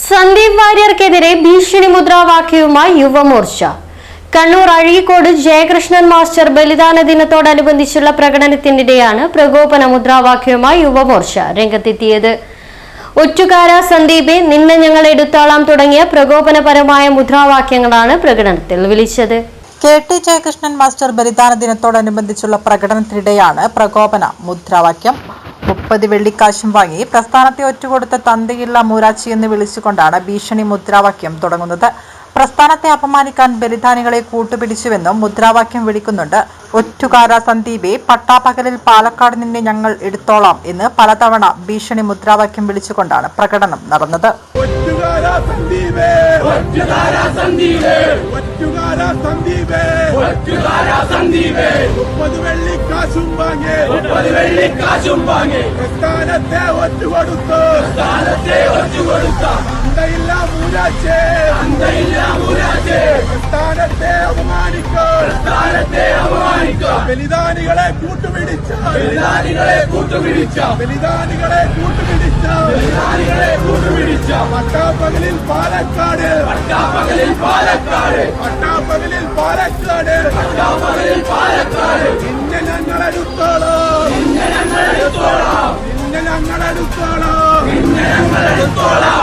സന്ദീപ് വാര്യർക്കെതിരെ ഭീഷണി മുദ്രാവാക്യവുമായി യുവമോർച്ച. കണ്ണൂർ അഴീക്കോട് ജയകൃഷ്ണൻ മാസ്റ്റർ ബലിദാന ദിനത്തോടനുബന്ധിച്ചുള്ള പ്രകടനത്തിനിടെയാണ് പ്രകോപന മുദ്രാവാക്യവുമായി യുവമോർച്ച രംഗത്തെത്തിയത്. ഒറ്റുകാര സന്ദീപെ നിന്നെ ഞങ്ങൾ എടുത്താളാം തുടങ്ങിയ പ്രകോപനപരമായ മുദ്രാവാക്യങ്ങളാണ് പ്രകടനത്തിൽ വിളിച്ചത്. കെ ടി ജയകൃഷ്ണൻ മാസ്റ്റർ ബലിദാന ദിനത്തോടനുബന്ധിച്ചുള്ള പ്രകടനത്തിനിടെയാണ് പ്രകോപന മുദ്രാവാക്യം മുപ്പത് വെള്ളിക്കാശും വാങ്ങി പ്രസ്ഥാനത്തെ ഒറ്റുകൊടുത്ത തന്തയില്ല മൂരാച്ചി എന്ന് വിളിച്ചുകൊണ്ടാണ് ഭീഷണി മുദ്രാവാക്യം തുടങ്ങുന്നത്. പ്രസ്ഥാനത്തെ അപമാനിക്കാൻ ബലിദാനികളെ കൂട്ടുപിടിച്ചുവെന്നും മുദ്രാവാക്യം വിളിക്കുന്നുണ്ട്. ഒറ്റുകാര സന്ദീപെ പട്ടാപകലിൽ പാലക്കാട് നിന്ന് ഞങ്ങൾ എടുത്തോളാം എന്ന് പലതവണ ഭീഷണി മുദ്രാവാക്യം വിളിച്ചുകൊണ്ടാണ് പ്രകടനം നടന്നത്. ഒറ്റുകാര സന്ദീപേ. ഒറ്റുകാര സന്ദീപേ. ഒറ്റുകാര സന്ദീപേ. ഒറ്റുകാര സന്ദീപേ. മുപ്പത് വെള്ളിക്കാശും വാങ്ങി. മുപ്പത് വെള്ളിക്കാശും വാങ്ങി. പ്രസ്ഥാനത്തെ ഒറ്റുകൊടുത്തു. പ്രസ്ഥാനത്തെ ഒറ്റുകൊടുത്ത. അന്തയില്ല മൂരാച്ചേ. അന്തയില്ല മൂരാച്ചേ. പ്രസ്ഥാനത്തെ അപമാനിക്കോ. പ്രസ്ഥാനത്തെ അപമാനിക്കോ. ബലിദാനികളെ കൂട്ടുപിടിച്ച. ബലിദാനികളെ കൂട്ടുപിടിച്ച. ബലിദാനികളെ കൂട്ടുപിടിച്ച. പട്ടാപ്പകലിൽ പാലക്കാട്. പട്ടാപ്പകലിൽ പാലക്കാട്. പട്ടാപ്പകലിൽ പാലക്കാട്. പട്ടാപ്പകലിൽ പാലക്കാട്. നിന്നെ ഞങ്ങൾ അടുത്തോളാം നിന്നെ ഞങ്ങൾ അടുത്തോളാം നിന്നെ ഞങ്ങൾ അടുത്തോളാം നിന്നെ ഞങ്ങൾ അടുത്തോളാം